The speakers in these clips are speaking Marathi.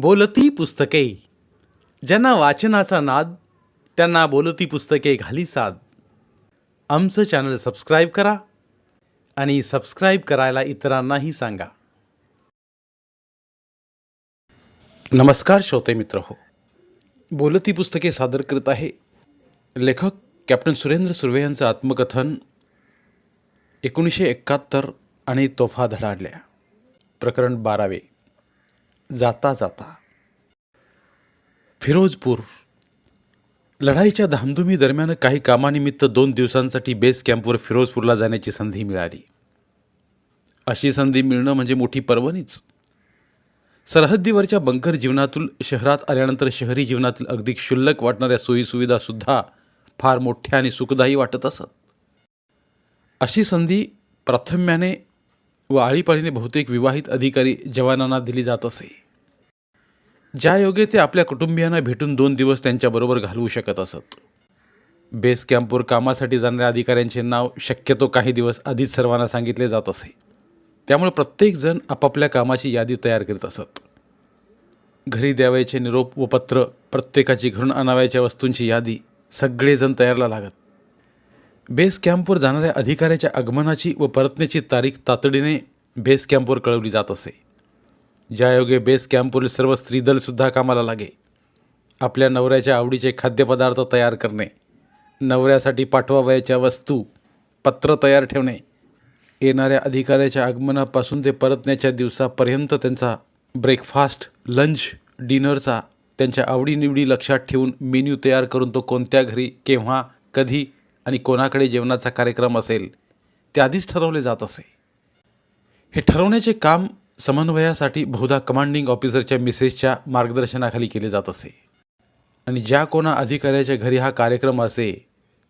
बोलती पुस्तके. ज्यांना वाचनाचा नाद त्यांना बोलती पुस्तके घाली साद. आमचं चॅनल सबस्क्राईब करा आणि सबस्क्राईब करायला इतरांनाही सांगा. नमस्कार श्रोते मित्र हो. बोलती पुस्तके सादर करत आहे लेखक कॅप्टन सुरेंद्र सुर्वे यांचं आत्मकथन एकोणीसशे एकाहत्तर आणि तोफा धडाडल्या. प्रकरण बारावे. जाता जाता. फिरोजपूर. लढाईच्या धामधुमी दरम्यान काही कामानिमित्त दोन दिवसांसाठी बेस कॅम्पवर फिरोजपूरला जाण्याची संधी मिळाली. अशी संधी मिळणं म्हणजे मोठी पर्वणीच. सरहद्दीवरच्या बंकर जीवनातून शहरात आल्यानंतर शहरी जीवनातील अगदी क्षुल्लक वाटणाऱ्या सोयीसुविधासुद्धा फार मोठ्या आणि सुखदायी वाटत असत. अशी संधी प्राथम्याने व आळीपाळीने बहुतेक विवाहित अधिकारी जवानांना दिली जात असे. ज्या योगे ते आपल्या कुटुंबियांना भेटून दोन दिवस त्यांच्याबरोबर घालवू शकत असत. बेस कॅम्पवर कामासाठी जाणाऱ्या अधिकाऱ्यांचे नाव शक्यतो काही दिवस आधीच सर्वांना सांगितले जात असे. त्यामुळे प्रत्येकजण आपापल्या कामाची यादी तयार करीत असत. घरी द्यावयाचे निरोप व पत्र प्रत्येकाची घरून आणावयाच्या वस्तूंची यादी सगळेजण तयारला लागत. बेस कॅम्पवर जाणाऱ्या अधिकाऱ्याच्या आगमनाची व परतण्याची तारीख तातडीने बेस कॅम्पवर कळवली जात असे. ज्यायोगे बेस कॅम्पवरील सर्व स्त्रीदलसुद्धा कामाला लागे. आपल्या नवऱ्याच्या आवडीचे खाद्यपदार्थ तयार करणे. नवऱ्यासाठी पाठवावयाच्या वस्तू पत्र तयार ठेवणे. येणाऱ्या अधिकाऱ्याच्या आगमनापासून ते परतण्याच्या दिवसापर्यंत त्यांचा ब्रेकफास्ट लंच डिनरचा त्यांच्या आवडीनिवडी लक्षात ठेवून मेन्यू तयार करून तो कोणत्या घरी केव्हा कधी आणि कोणाकडे जेवणाचा कार्यक्रम असेल ते आधीच ठरवले जात असे. हे ठरवण्याचे काम समन्वयासाठी बहुधा कमांडिंग ऑफिसरच्या मिसेसच्या मार्गदर्शनाखाली केले जात असे. आणि ज्या कोणा अधिकाऱ्याच्या घरी हा कार्यक्रम असे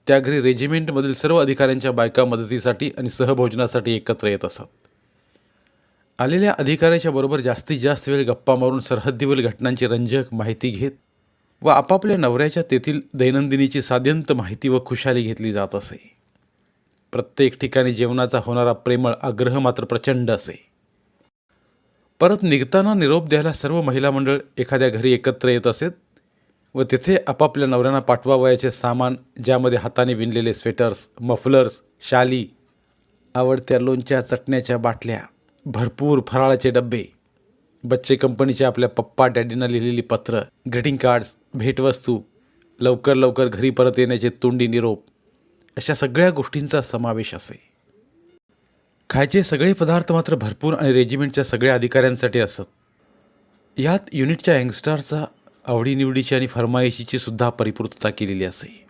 त्या घरी रेजिमेंटमधील सर्व अधिकाऱ्यांच्या बायका मदतीसाठी आणि सहभोजनासाठी एकत्र येत असत. आलेल्या अधिकाऱ्याच्या बरोबर जास्तीत जास्त वेळ गप्पा मारून सरहद्दीवरील घटनांची रंजक माहिती घेत व आपापल्या नवऱ्याच्या तेथील दैनंदिनीची साध्यंत माहिती व खुशाली घेतली जात असे. प्रत्येक ठिकाणी जेवणाचा होणारा प्रेमळ आग्रह मात्र प्रचंड असे. परत निघताना निरोप द्यायला सर्व महिला मंडळ एखाद्या घरी एकत्र येत असेत व तिथे आपापल्या नवऱ्यांना पाठवावयाचे सामान ज्यामध्ये हाताने विणलेले स्वेटर्स मफलर्स शाली आवडत्या लोणच्या चटण्याच्या बाटल्या भरपूर फराळाचे डब्बे बच्चे कंपनीचे आपल्या पप्पा डॅडींना लिहिलेली पत्र ग्रीटिंग कार्ड्स भेटवस्तू लवकर लवकर घरी परत येण्याचे तोंडी निरोप अशा सगळ्या गोष्टींचा समावेश असे. खायचे सगळे पदार्थ मात्र भरपूर आणि रेजिमेंटच्या सगळ्या अधिकाऱ्यांसाठी असत. यात युनिटच्या यंगस्टारचा आवडीनिवडीची आणि फरमाईशीची सुद्धा परिपूर्तता केलेली असे.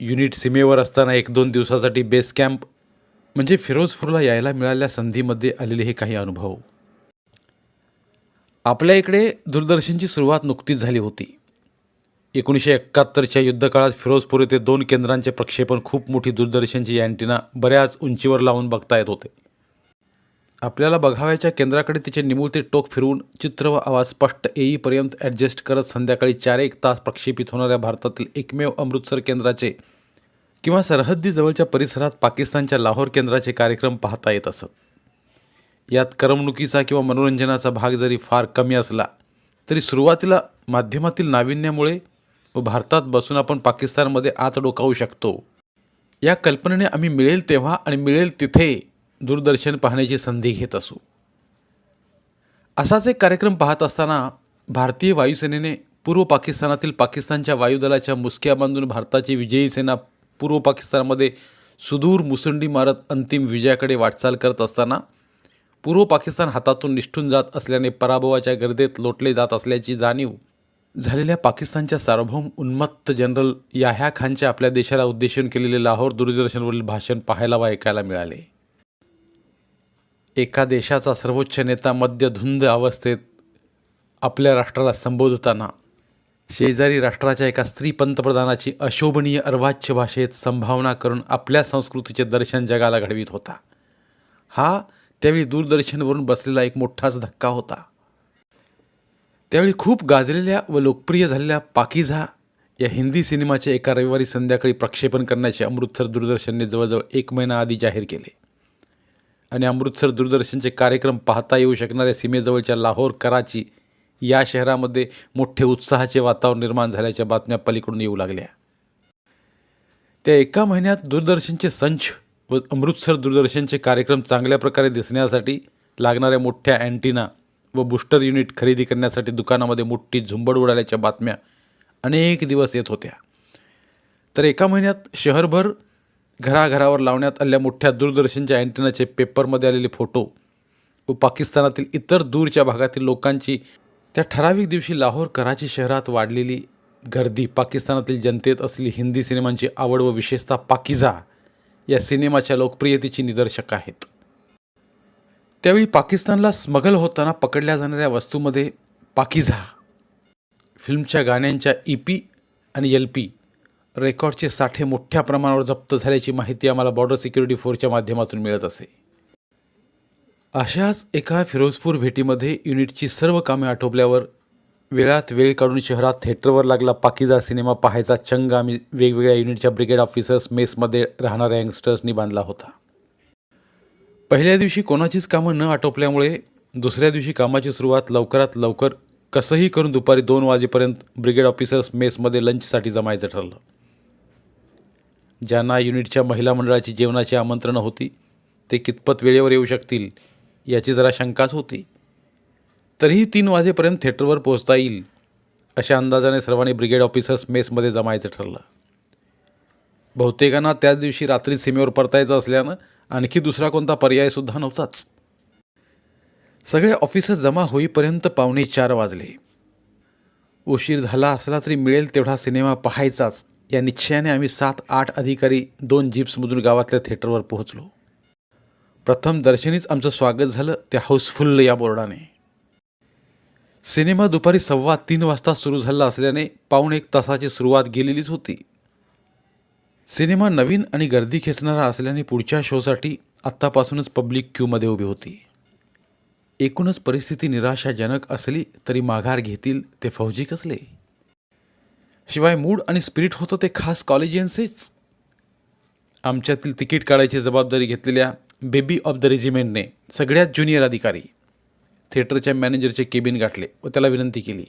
युनिट सीमेवर असताना एक दोन दिवसासाठी बेस कॅम्प म्हणजे फिरोजपूरला यायला मिळालेल्या संधीमध्ये आलेले हे काही अनुभव. आपल्या इकडे दूरदर्शनची सुरुवात नुकतीच झाली होती. एकोणीसशे एकाहत्तरच्या युद्धकाळात फिरोजपूर येथे दोन केंद्रांचे प्रक्षेपण खूप मोठी दूरदर्शनची अँटिना बऱ्याच उंचीवर लावून बघता येत होते. आपल्याला बघावयाच्या केंद्राकडे तिचे निमुळते टोक फिरवून चित्र व आवाज स्पष्ट येईपर्यंत ॲडजस्ट करत संध्याकाळी चार एक तास प्रक्षेपित होणाऱ्या भारतातील एकमेव अमृतसर केंद्राचे किंवा सरहद्दीजवळच्या परिसरात पाकिस्तानच्या लाहोर केंद्राचे कार्यक्रम पाहता येत असत. यात करमणुकीचा किंवा मनोरंजनाचा भाग जरी फार कमी असला तरी सुरुवातीला माध्यमातील नाविन्यामुळे व भारतात बसून आपण पाकिस्तानमध्ये आत डोकावू शकतो. या कल्पनेने आम्ही मिळेल तेव्हा आणि मिळेल तिथे दूरदर्शन पाहण्याची संधी घेत असू. असाच एक कार्यक्रम पाहत असताना भारतीय वायुसेनेने पूर्व पाकिस्तानातील पाकिस्तानच्या वायुदलाच्या मुसक्या बांधून भारताची विजयी सेना पूर्व पाकिस्तानमध्ये सुदूर मुसंडी मारत अंतिम विजयाकडे वाटचाल करत असताना पूर्व पाकिस्तान हातातून निष्ठून जात असल्याने पराभवाच्या गर्देत लोटले जात असल्याची जाणीव झालेल्या पाकिस्तानच्या सार्वभौम उन्मत्त जनरल याह्या खानच्या आपल्या देशाला उद्देशून केलेले लाहोर दूरदर्शनवरील भाषण पाहायला व ऐकायला मिळाले. एका देशाचा सर्वोच्च नेता मध्यधुंद अवस्थेत आपल्या राष्ट्राला संबोधताना शेजारी राष्ट्राच्या एका स्त्री पंतप्रधानाची अशोभनीय अर्वाच्य भाषेत संभावना करून आपल्या संस्कृतीचे दर्शन जगाला घडवीत होता. हा त्यावेळी दूरदर्शनवरून बसलेला एक मोठाच धक्का होता. त्यावेळी खूप गाजलेल्या व लोकप्रिय झालेल्या पाकिझा या हिंदी सिनेमाचे एका रविवारी संध्याकाळी प्रक्षेपण करण्याचे अमृतसर दूरदर्शनने जवळजवळ एक महिना आधी जाहीर केले. आणि अमृतसर दूरदर्शनचे कार्यक्रम पाहता येऊ शकणाऱ्या सीमेजवळच्या लाहोर कराची या शहरामध्ये मोठे उत्साहाचे वातावरण निर्माण झाल्याच्या बातम्या पलीकडून येऊ लागल्या. त्या एका महिन्यात दूरदर्शनचे संच व अमृतसर दूरदर्शनचे कार्यक्रम चांगल्या प्रकारे दिसण्यासाठी लागणाऱ्या मोठ्या अँटिना व बुस्टर युनिट खरेदी करण्यासाठी दुकानामध्ये मोठी झुंबड उडाल्याच्या बातम्या अनेक दिवस येत होत्या. तर एका महिन्यात शहरभर घराघरावर लावण्यात आलेल्या मोठ्या दूरदर्शनच्या अँटिनाचे पेपरमध्ये आलेले फोटो व पाकिस्तानातील इतर दूरच्या भागातील लोकांची त्या ठराविक दिवशी लाहोर कराची शहरात वाढलेली गर्दी पाकिस्तानातील जनतेत असलेली हिंदी सिनेमांची आवड व विशेषतः पाकिजा या सिनेमाच्या लोकप्रियतेची निदर्शक आहेत. त्यावेळी पाकिस्तानला स्मगल होताना पकडल्या जाणाऱ्या वस्तूमध्ये पाकिझा फिल्मच्या गाण्यांच्या ई पी आणि एल पी रेकॉर्डचे साठे मोठ्या प्रमाणावर जप्त झाल्याची माहिती आम्हाला बॉर्डर सिक्युरिटी फोर्सच्या माध्यमातून मिळत असे. अशाच एका फिरोजपूर भेटीमध्ये युनिटची सर्व कामे आटोपल्यावर वेळात वेळ काढून शहरात थिएटरवर लागला पाकिजा सिनेमा पाहायचा चंग. आम्ही वेगवेगळ्या युनिटच्या ब्रिगेड ऑफिसर्स मेसमध्ये राहणाऱ्या यंगस्टर्सनी बांधला होता. पहिल्या दिवशी कोणाचीच कामं न आटोपल्यामुळे दुसऱ्या दिवशी कामाची सुरुवात लवकरात लवकर कसंही करून दुपारी दोन वाजेपर्यंत ब्रिगेड ऑफिसर्स मेसमध्ये लंचसाठी जमायचं ठरलं. ज्यांना युनिटच्या महिला मंडळाची जेवणाची आमंत्रणं होती ते कितपत वेळेवर येऊ शकतील याची जरा शंकाच होती. तरीही तीन वाजेपर्यंत थिएटरवर पोहोचता येईल अशा अंदाजाने सर्वांनी ब्रिगेड ऑफिसर्स मेसमध्ये जमायचं ठरलं. बहुतेकांना त्याच दिवशी रात्री सीमेवर परतायचं असल्यानं आणखी दुसरा कोणता पर्यायसुद्धा नव्हताच. सगळे ऑफिसर जमा होईपर्यंत पावणे चार वाजले. उशीर झाला असला तरी मिळेल तेवढा सिनेमा पाहायचाच या निश्चयाने आम्ही सात आठ अधिकारी दोन जीप्समधून गावातल्या थिएटरवर पोहोचलो. प्रथम दर्शनीच आमचं स्वागत झालं त्या हाऊसफुल्ल या बोर्डाने. सिनेमा दुपारी सव्वा तीन वाजता सुरू झाला असल्याने पाऊण एक तासाची सुरुवात गेलेलीच होती. सिनेमा नवीन आणि गर्दी खेचणारा असल्याने पुढच्या शोसाठी आत्तापासूनच पब्लिक क्यूमध्ये उभी होती. एकूणच परिस्थिती निराशाजनक असली तरी माघार घेतील ते फौजी कसले? शिवाय मूड आणि स्पिरिट होतं ते खास कॉलेजियन्सेच आमच्यातील तिकीट काढायची जबाबदारी घेतलेल्या बेबी ऑफ द रेजिमेंटने सगळ्यात ज्युनियर अधिकारी थिएटरच्या मॅनेजरचे केबिन गाठले व त्याला विनंती केली.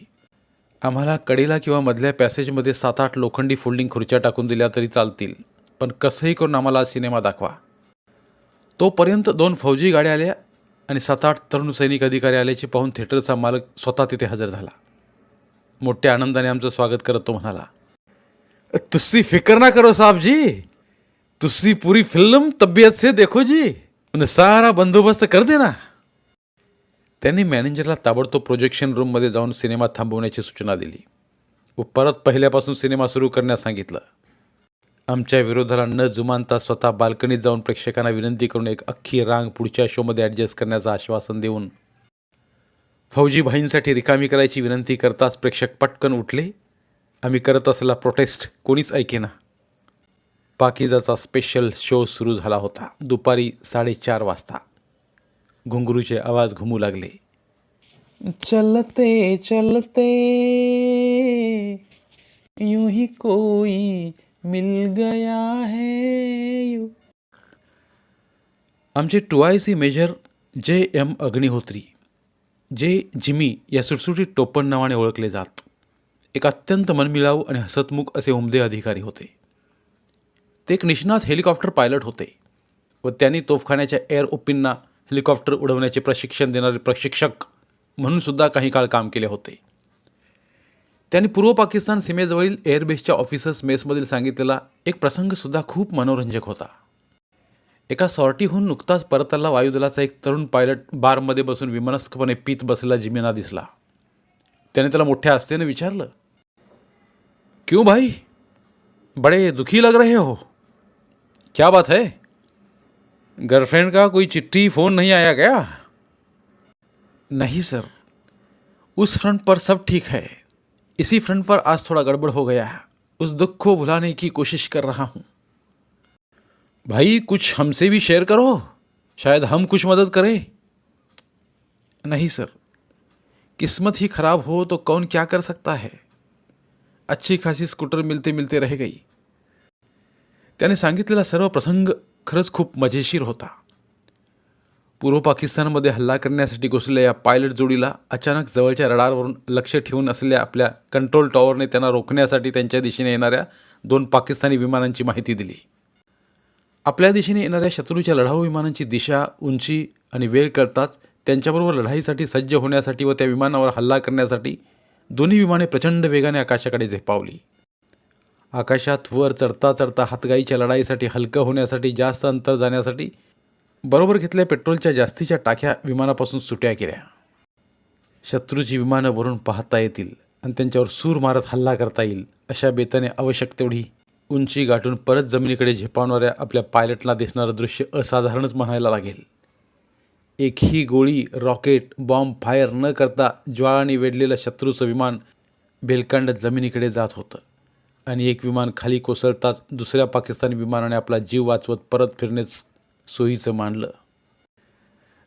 आम्हाला कडेला किंवा मधल्या पॅसेजमध्ये सात आठ लोखंडी फोल्डिंग खुर्च्या टाकून दिल्या तरी चालतील पण कसंही करून आम्हाला सिनेमा दाखवा. तोपर्यंत दोन फौजी गाड्या आल्या आणि सात आठ तरुण सैनिक अधिकारी आल्याचे पाहून थिएटरचा मालक स्वतः तिथे हजर झाला. मोठ्या आनंदाने आमचं स्वागत करत तो म्हणाला तुस्सी फिकर ना करो साहब जी तुस्सी पूरी फिल्म तबीयत से देखो जी. उन्हें सारा बंदोबस्त कर देना. त्यांनी मॅनेजरला ताबडतोब प्रोजेक्शन रूममध्ये जाऊन सिनेमा थांबवण्याची सूचना दिली. व परत पहिल्यापासून सिनेमा सुरू करण्यास सांगितलं. आमच्या विरोधाला न जुमानता स्वतः बाल्कनीत जाऊन प्रेक्षकांना विनंती करून एक अख्खी रांग पुढच्या शोमध्ये ॲडजस्ट करण्याचं आश्वासन देऊन फौजी भाईंसाठी रिकामी करायची विनंती करताच प्रेक्षक पटकन उठले. आम्ही करत असलेला प्रोटेस्ट कोणीच ऐकेना. पाकिजाचा स्पेशल शो सुरू झाला होता. दुपारी साडेचार वाजता. घुंगरूचे आवाज घुमू लागले. चलते चलते यूं ही कोई मिल गया है यू. आमचे two I C major J M Agnihotri जे जिमी या सुटसुटीत टोपण नावाने ओळखले जात. एक अत्यंत मनमिळाऊ आणि हसतमुख असे उमदे अधिकारी होते. ते एक निष्णात हेलिकॉप्टर पायलट होते व त्यांनी तोफखान्याच्या एअर ओपिनना हेलिकॉप्टर उडवण्याचे प्रशिक्षण देणारे प्रशिक्षक म्हणून सुद्धा काही काळ काम केले होते. त्यांनी पूर्व पाकिस्तान सीमेजवळील एअरबेसच्या ऑफिसर्स मेसमधील सांगितलेला एक प्रसंगसुद्धा खूप मनोरंजक होता. एका सॉर्टीहून नुकताच परतला वायुदलाचा एक तरुण पायलट बारमध्ये बसून विमनस्कपणे पीत बसलेला जिमिना दिसला. त्याने त्याला मोठ्या आस्थेने विचारलं क्यों भाई? बड़े दुखी लग रहे हो? क्या बात है? गर्लफ्रेंड का कोई चिट्ठी फ़ोन नहीं आया क्या? नहीं सर। उस फ्रंट पर सब ठीक है। इसी फ्रंट पर आज थोड़ा गड़बड़ हो गया है। उस दुख को भुलाने की कोशिश कर रहा हूँ। भाई कुछ हमसे भी शेयर करो। शायद हम कुछ मदद करें। नहीं सर। किस्मत ही खराब हो तो कौन क्या कर सकता है? अच्छी खासी स्कूटर मिलते मिलते रह गई। त्याने सांगितलेला सर्व प्रसंग खरंच खूप मजेशीर होता. पूर्व पाकिस्तानमध्ये हल्ला करण्यासाठी घुसलेल्या या पायलट जोडीला अचानक जवळच्या रडारवरून लक्ष ठेवून असलेल्या आपल्या कंट्रोल टॉवरने त्यांना रोखण्यासाठी त्यांच्या दिशेने येणाऱ्या दोन पाकिस्तानी विमानांची माहिती दिली. आपल्या दिशेने येणाऱ्या शत्रूच्या लढाऊ विमानांची दिशा उंची आणि वेळ कळताच त्यांच्याबरोबर लढाईसाठी सज्ज होण्यासाठी व त्या विमानावर हल्ला करण्यासाठी दोन्ही विमाने प्रचंड वेगाने आकाशाकडे झेपावली. आकाशात वर चढता चढता हातगाईच्या लढाईसाठी हलकं होण्यासाठी जास्त अंतर जाण्यासाठी बरोबर घेतल्या पेट्रोलच्या जास्तीच्या टाक्या विमानापासून सुट्या केल्या. शत्रूची विमानं वरून पाहता येतील आणि त्यांच्यावर सूर मारत हल्ला करता येईल अशा बेताने आवश्यक तेवढी उंची गाठून परत जमिनीकडे झेपावणाऱ्या आपल्या पायलटला दिसणारं दृश्य असाधारणच म्हणायला लागेल. एकही गोळी रॉकेट बॉम्ब फायर न करता ज्वाळाने वेढलेलं शत्रूचं विमान बेलकांड जमिनीकडे जात होतं. आणि एक विमान खाली कोसळताच दुसऱ्या पाकिस्तानी विमानाने आपला जीव वाचवत परत फिरणेच सोयीचं मानलं.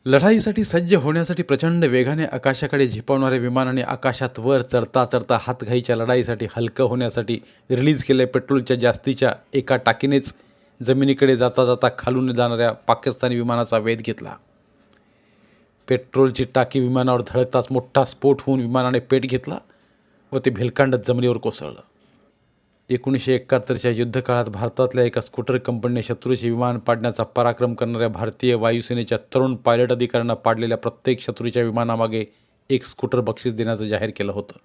लढाईसाठी सज्ज होण्यासाठी प्रचंड वेगाने आकाशाकडे झिपावणाऱ्या विमानाने आकाशात वर चढता चढता हातघाईच्या लढाईसाठी हलकं होण्यासाठी रिलीज केलेल्या पेट्रोलच्या जास्तीच्या एका टाकीनेच जमिनीकडे जाता जाता खालून जाणाऱ्या पाकिस्तानी विमानाचा वेध घेतला. पेट्रोलची टाकी विमानावर धडकताच मोठा स्फोट होऊन विमानाने पेट घेतला व ते भिलकांडत जमिनीवर कोसळलं. एकोणीसशे एकाहत्तरच्या युद्धकाळात भारतातल्या एका स्कूटर कंपनीने शत्रूचे विमान पाडण्याचा पराक्रम करणाऱ्या भारतीय वायुसेनेच्या तरुण पायलट अधिकाऱ्यांना पाडलेल्या प्रत्येक शत्रूच्या विमानामागे एक स्कूटर बक्षीस देण्याचं जाहीर केलं होतं.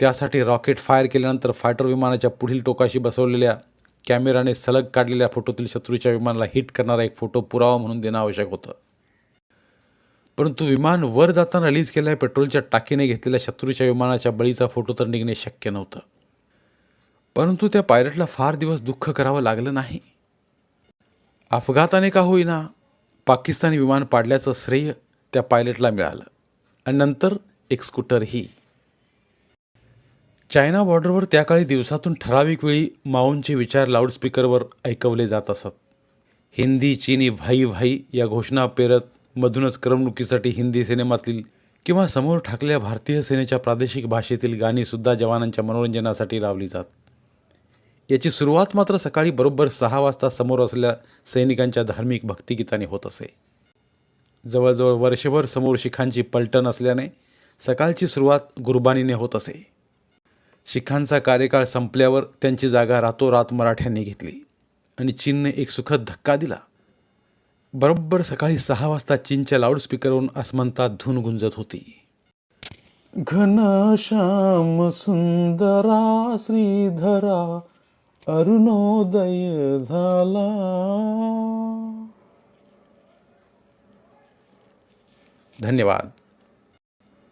त्यासाठी रॉकेट फायर केल्यानंतर फायटर विमानाच्या पुढील टोकाशी बसवलेल्या कॅमेराने सलग काढलेल्या फोटोतील शत्रूच्या विमानाला हिट करणारा एक फोटो पुरावा म्हणून देणं आवश्यक होतं. परंतु विमान वर जाताना रिलीज केलेल्या पेट्रोलच्या टाकीने घेतलेल्या शत्रूच्या विमानाच्या बळीचा फोटो तर निघणे शक्य नव्हतं. परंतु त्या पायलटला फार दिवस दुःख करावं लागलं नाही. अपघाताने का होईना पाकिस्तानी विमान पाडल्याचं श्रेय त्या पायलटला मिळालं. आणि नंतर एक स्कूटरही. चायना बॉर्डरवर त्या काळी दिवसातून ठराविक वेळी माऊंचे विचार लाऊडस्पीकरवर ऐकवले जात असत. हिंदी चीनी भाई भाई या घोषणा पेरत मधूनच करमणुकीसाठी हिंदी सिनेमातील किंवा समोर ठाकलेल्या भारतीय सेनेच्या प्रादेशिक भाषेतील गाणीसुद्धा जवानांच्या मनोरंजनासाठी लावली जात. याची सुरुवात मात्र सकाळी बरोबर सहा वाजता समोर असलेल्या सैनिकांच्या धार्मिक भक्तिगीताने होत असे. जवळजवळ वर्षभर समोर शिखांची पलटण असल्याने सकाळची सुरुवात गुरबानीने होत असे. शिखांचा कार्यकाळ संपल्यावर त्यांची जागा रातोरात मराठ्यांनी घेतली आणि चीनने एक सुखद धक्का दिला. बरोबर सकाळी सहा वाजता चीनच्या लाऊडस्पीकरवरून आसमंतात धून गुंजत होती. घनश्याम सुंदरा श्रीधरा अरुणोदय झाला. धन्यवाद.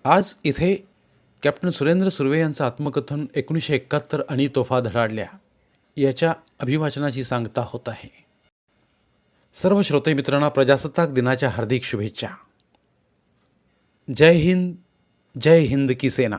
आज इथे कॅप्टन सुरेंद्र सुर्वे यांचं आत्मकथन एकोणीसशे एकाहत्तर आणि तोफा धडाडल्या. याच्या अभिवाचनाची सांगता होत आहे. सर्व श्रोते मित्रांना प्रजासत्ताक दिनाच्या हार्दिक शुभेच्छा. जय हिंद जय हिंद की सेना.